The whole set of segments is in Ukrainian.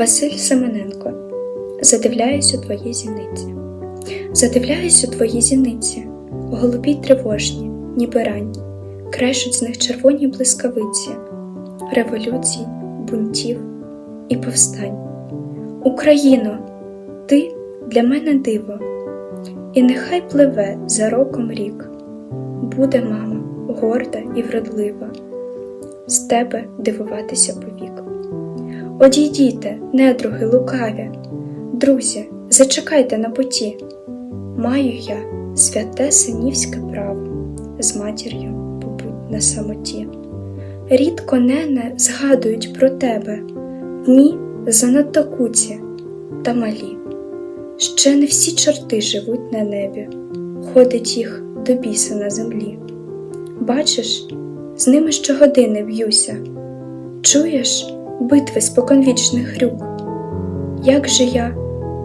Василь Семененко. Задивляюсь у твої зіниці. Задивляюсь у твої зіниці, голубі тривожні, ніби ранні, крешуть з них червоні блискавиці, революцій, бунтів і повстань. Україно, ти для мене диво, і нехай пливе за роком рік. Буде мама горда і вродлива, з тебе дивуватися повік. Одійдіте, недруги лукаві, друзі, зачекайте на путі. Маю я святе синівське право з матір'ю побудь на самоті. Рідко нене згадують про тебе, дні занадто куці та малі. Ще не всі чорти живуть на небі, ходить їх до біса на землі. Бачиш, з ними щогодини б'юся, чуєш битви споконвічних грюк. Як же я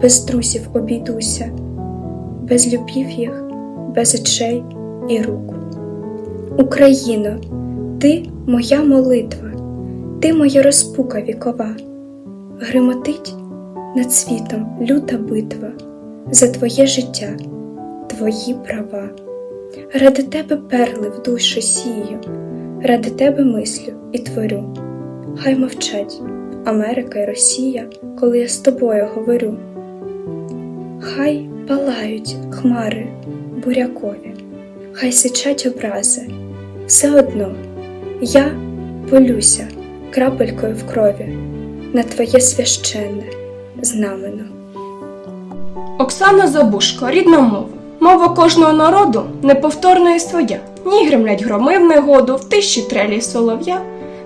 без друзів обійдуся, без любів їх, без очей і рук. Україно, ти моя молитва, ти моя розпука вікова, гримотить над світом люта битва за твоє життя, твої права. Ради тебе перли в душу сію, ради тебе мислю і творю. Хай мовчать Америка й Росія, коли я з тобою говорю. Хай палають хмари бурякові, хай сичать образи. Все одно я полюся крапелькою в крові на твоє священне знамено. Оксана Забушко, рідна мова. Мова кожного народу неповторна і своя. Ні гремлять громи в негоду, в тиші трелі солов'я,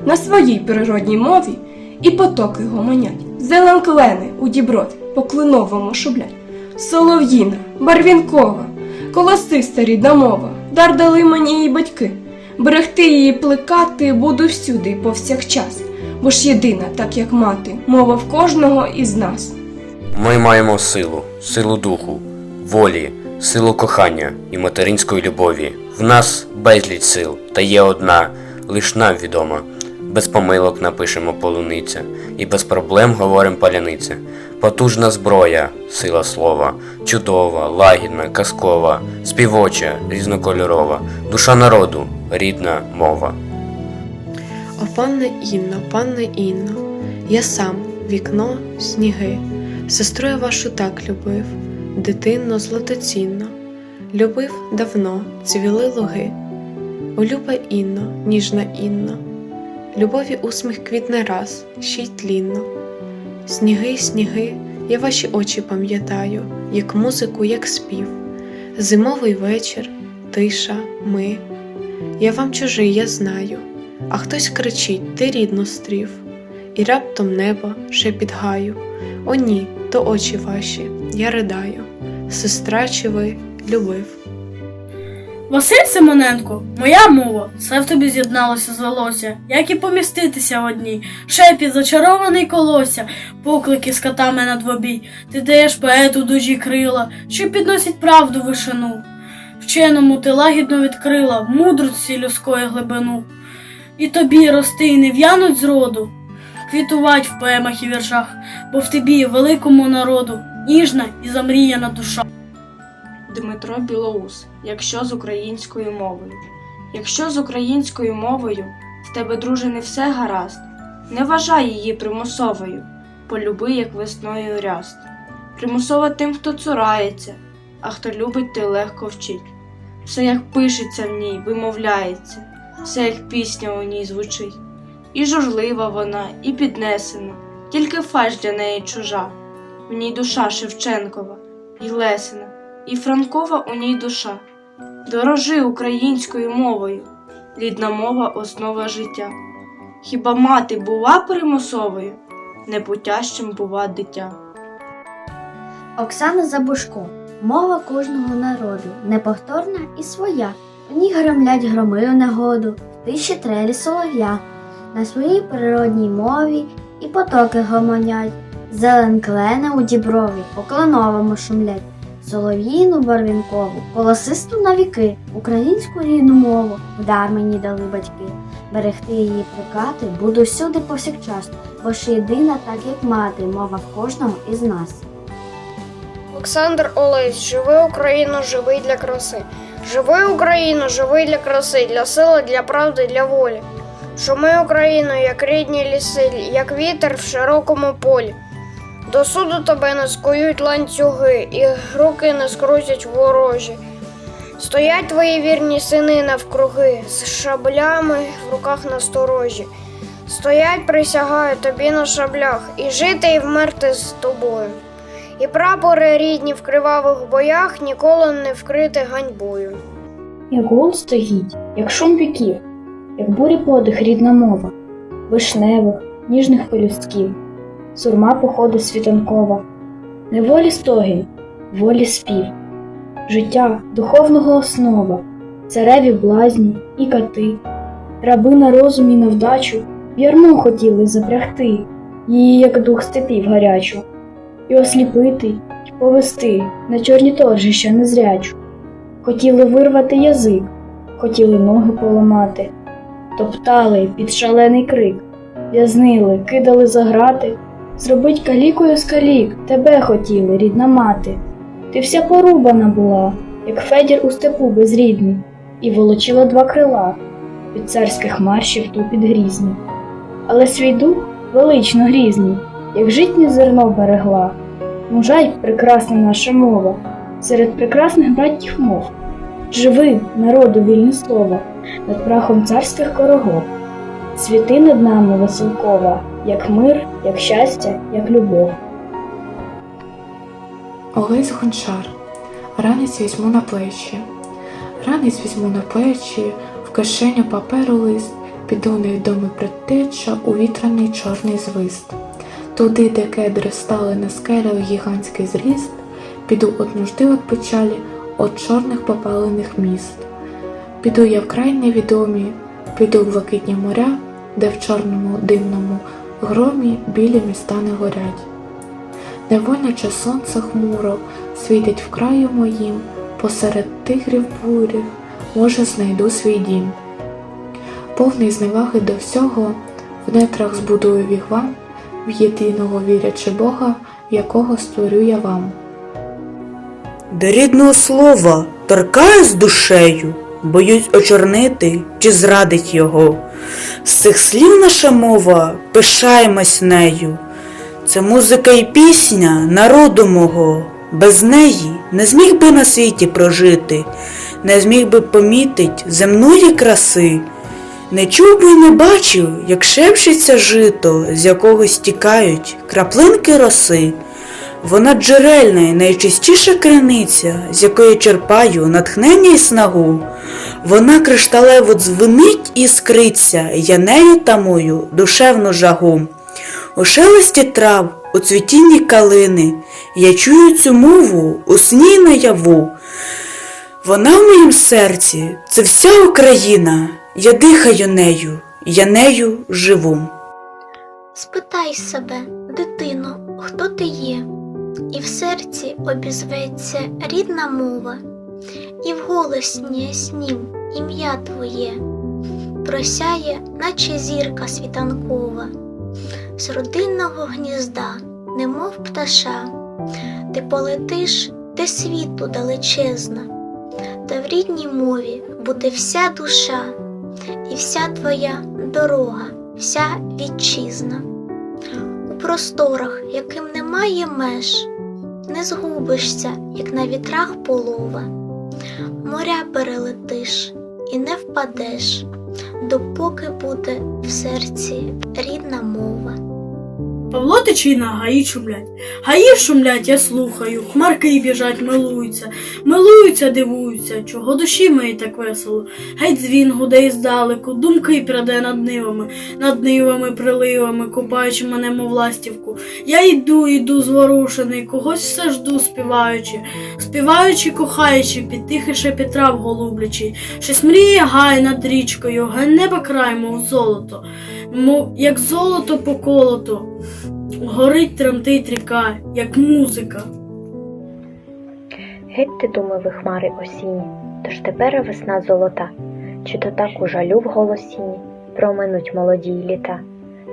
на своїй природній мові і потоки гомонять. Зелен клени у діброві по клиновому шублять. Солов'їна, барвінкова, колосиста рідна мова, дар дали мені її батьки. Берегти її плекати буду всюди повсякчас, бо ж єдина, так як мати, мова в кожного із нас. Ми маємо силу, силу духу, волі, силу кохання і материнської любові. В нас безліч сил, та є одна, лиш нам відома. Без помилок напишемо полуниця, і без проблем говорим паляниця. Потужна зброя, сила слова, чудова, лагідна, казкова, співоча, різнокольорова, душа народу, рідна мова. О, панна Інно, панна Інно, я сам, вікно, сніги, сестру я вашу так любив, дитинно злотоцінно, любив давно, цвіли луги. О, люба Інно, ніжна Інно, любові усміх квітне раз, ще й тлінно. Сніги, сніги, я ваші очі пам'ятаю, як музику, як спів, зимовий вечір, тиша, ми. Я вам чужий, я знаю, а хтось кричить, ти рідну стрів, і раптом небо шепіт гаю. О ні, то очі ваші, я ридаю, сестра чи ви любив. Василь Симоненко, моя мова, все в тобі з'єдналося звелося, як і поміститися в одній, шепіт зачарований колося, поклики з котами на двобій, ти даєш поету дужі крила, що підносять правду вишину. Вченому ти лагідно відкрила мудрості людської глибину. І тобі рости й не в'януть зроду, квітувать в поемах і віршах, бо в тобі, великому народу, ніжна і замріяна душа. Дмитро Білоус, якщо з українською мовою. Якщо з українською мовою в тебе, друже, не все гаразд, не вважай її примусовою, полюби, як весною ряст. Примусова тим, хто цурається, а хто любить, той легко вчить. Все як пишеться в ній, вимовляється, все як пісня у ній звучить. І журлива вона, і піднесена, тільки фальш для неї чужа. В ній душа Шевченкова, і Лесина і Франкова у ній душа. Дорожи українською мовою, рідна мова основа життя. Хіба мати була примусовою, непутящим бува дитя. Оксана Забушко. Мова кожного народу, неповторна і своя. У ній громлять громи у негоду, в тиші трелі солов'я. На своїй природній мові і потоки гомонять. Зелен клени у діброві по кленовому шумлять. Солов'їну барвінкову, голосисту на віки, українську рідну мову, вдар мені дали батьки. Берегти її прикати буду всюди повсякчас, бо ж єдина, так як мати, мова в кожного із нас. Олександр Олесь, живи Україну, живий для краси. Живи Україну, живий для краси, для сили, для правди, для волі. Шуми Україну, як рідні ліси, як вітер в широкому полі. До суду тебе не скують ланцюги, і руки не скрутять ворожі. Стоять твої вірні сини навкруги, з шаблями в руках насторожі. Стоять, присягаю тобі на шаблях, і жити, і вмерти з тобою. І прапори рідні в кривавих боях ніколи не вкрити ганьбою. Як гул стоїть, як шум віків, як бурі подих рідна мова, вишневих, ніжних пелюстків, сурма походу світанкова, неволі стогін, волі спів, життя духовного основа, цареві блазні і кати, раби на розумі на вдачу ярмо хотіли запрягти її, як дух степів гарячу, і осліпити, й повести на чорні торжища незрячу. Хотіли вирвати язик, хотіли ноги поламати, топтали під шалений крик, в'язнили, кидали за грати, зробить калікою з калік, тебе хотіли, рідна мати. Ти вся порубана була, як Федір у степу безрідний, і волочила два крила від царських маршів ту під грізні. Але свій дух велично грізний, як житнє зерно берегла. Мужа й прекрасна наша мова серед прекрасних братів мов. Живи, народу вільне слово, над прахом царських корогов. Цвіти над нами веселкова, як мир, як щастя, як любов. Олесь Гончар. Ранець візьму на плечі. Ранець візьму на плечі, в кишеню паперу лист, піду невідомий предтеча у вітряний чорний звист. Туди, де кедри стали на скелях гігантський зріст, піду от нужди от печалі, от чорних попалених міст. Піду я в край невідомі, піду в блакитні моря, де в чорному димному громі білі міста не горять. Невольниче сонце хмуро світить в краю моїм, посеред тигрів бурих, може, знайду свій дім. Повний зневаги до всього, в нетрах збудую вігвам, в єдиного вірячи Бога, якого створю я вам. До рідного слова торкаюсь душею, боюсь очорнити чи зрадить його. З цих слів наша мова, пишаємось нею. Це музика і пісня народу мого. Без неї не зміг би на світі прожити, не зміг би помітить земної краси. Не чув би і не бачив, як шепчеться жито, з якого стікають краплинки роси. Вона джерельна і найчистіша криниця, з якої черпаю натхнення і снагу. Вона кришталево дзвенить і скриться, я нею тамую душевну жагу. У шелесті трав, у цвітінні калини, я чую цю мову у сні й наяву. Вона в моїм серці, це вся Україна, я дихаю нею, я нею живу. Спитай себе, дитино, хто ти є, і в серці обізветься рідна мова, і в голосні яснім ім'я твоє просяє, наче зірка світанкова, з родинного гнізда, немов пташа, ти полетиш, де світу далечезна, та в рідній мові буде вся душа, і вся твоя дорога, вся вітчизна. У просторах, яким немає меж, не згубишся, як на вітрах полова, моря перелетиш і не впадеш, допоки буде в серці рідна мова. Павло Тичина, гаї шумлять. Гаї шумлять, я слухаю, хмарки біжать, милуються, милуються, дивуються, чого душі моїй так весело. Гай дзвін гуде іздалеку, думки пряде над нивами, над нивами, приливами, купаючи мене, мов ластівку. Я йду, йду зворушений, когось все жду, співаючи, співаючи, кохаючи, під тихий шепіт трав голублячий, щось мріє гай над річкою, гай неба край, мов золото, мов як золото поколото. Горить тремтить ріка, як музика. Геть ти думави хмари осінні, тож тепер весна золота, чи то так у жалю в голосінні проминуть молоді й літа.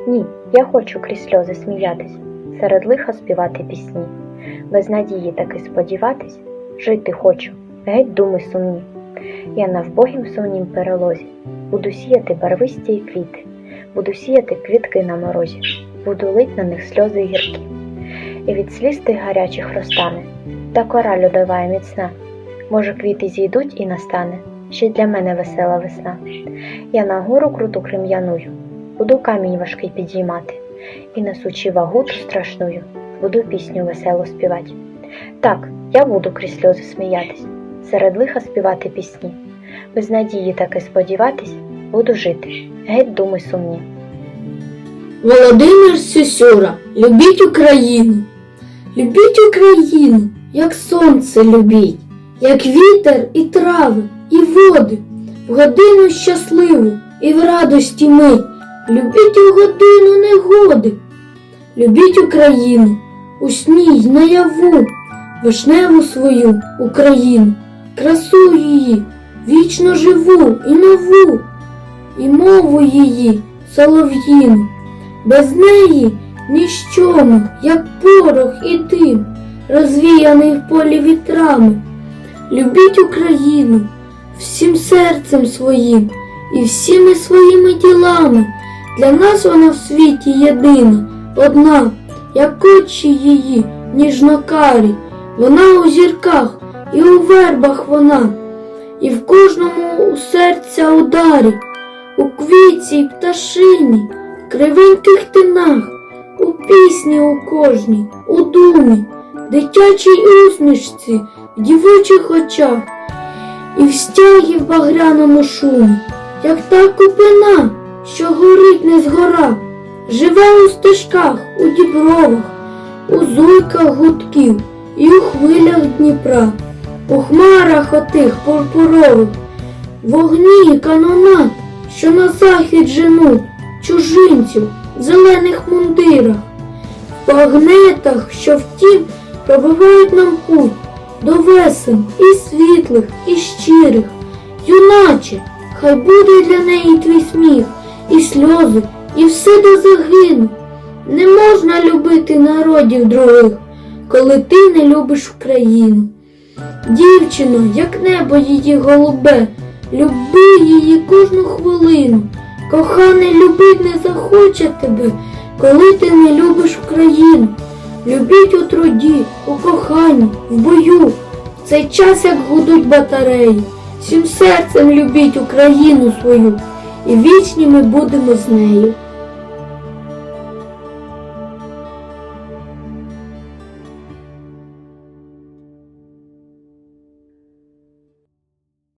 Ні, я хочу крізь сльози сміятись, серед лиха співати пісні, без надії таки сподіватись, жити хочу, геть думи сумні. Я на вбогім сумнім перелозі, буду сіяти барвисті квіти, буду сіяти квітки на морозі, буду лить на них сльози гіркі. І від сліз тих гарячих розтане, та кора льодова міцна. Може, квіти зійдуть і настане, ще для мене весела весна. Я на гору круту крем'яную, буду камінь важкий підіймати, і несучи вагу ту страшную, буду пісню веселу співати. Так, я буду крізь сльози сміятись, серед лиха співати пісні. Без надії таки сподіватись, буду жити, геть думи сумні. Володимир Сюсюра, любіть Україну, любіть Україну, як сонце любіть, як вітер і трави, і води, в годину щасливу і в радості мить, любіть у годину негоди, любіть Україну, у сні й наяву, вишневу свою Україну, красу її, вічно живу і нову, і мову її солов'їну. Без неї ніщома, як порох і дим, розвіяний в полі вітрами. Любіть Україну всім серцем своїм і всіми своїми ділами. Для нас вона в світі єдина, одна, як очі її ніжнокарі. Вона у зірках і у вербах вона, і в кожному у серця ударі, у квітці й пташині кривеньких тинах, у пісні у кожній, у думі, дитячій усмішці, в дівочих очах, і в стягі в багряному шумі, як та купина, що горить не згора, живе у стежках, у дібровах, у зуйках гудків і у хвилях Дніпра, у хмарах отих пурпурових, вогні канонат, що на захід женуть чужинців в зелених мундирах, в багнетах, що втім пробивають нам путь до весен і світлих, і щирих. Юначе, хай буде для неї твій сміх, і сльози, і все до загину. Не можна любити народів других, коли ти не любиш Україну. Дівчино, як небо її голубе, люби її кожну хвилину. Кохане, любить не захоче тебе, коли ти не любиш Україну. Любіть у труді, у коханні, в бою, в цей час, як гудуть батареї. Всім серцем любіть Україну свою, і вічні ми будемо з нею.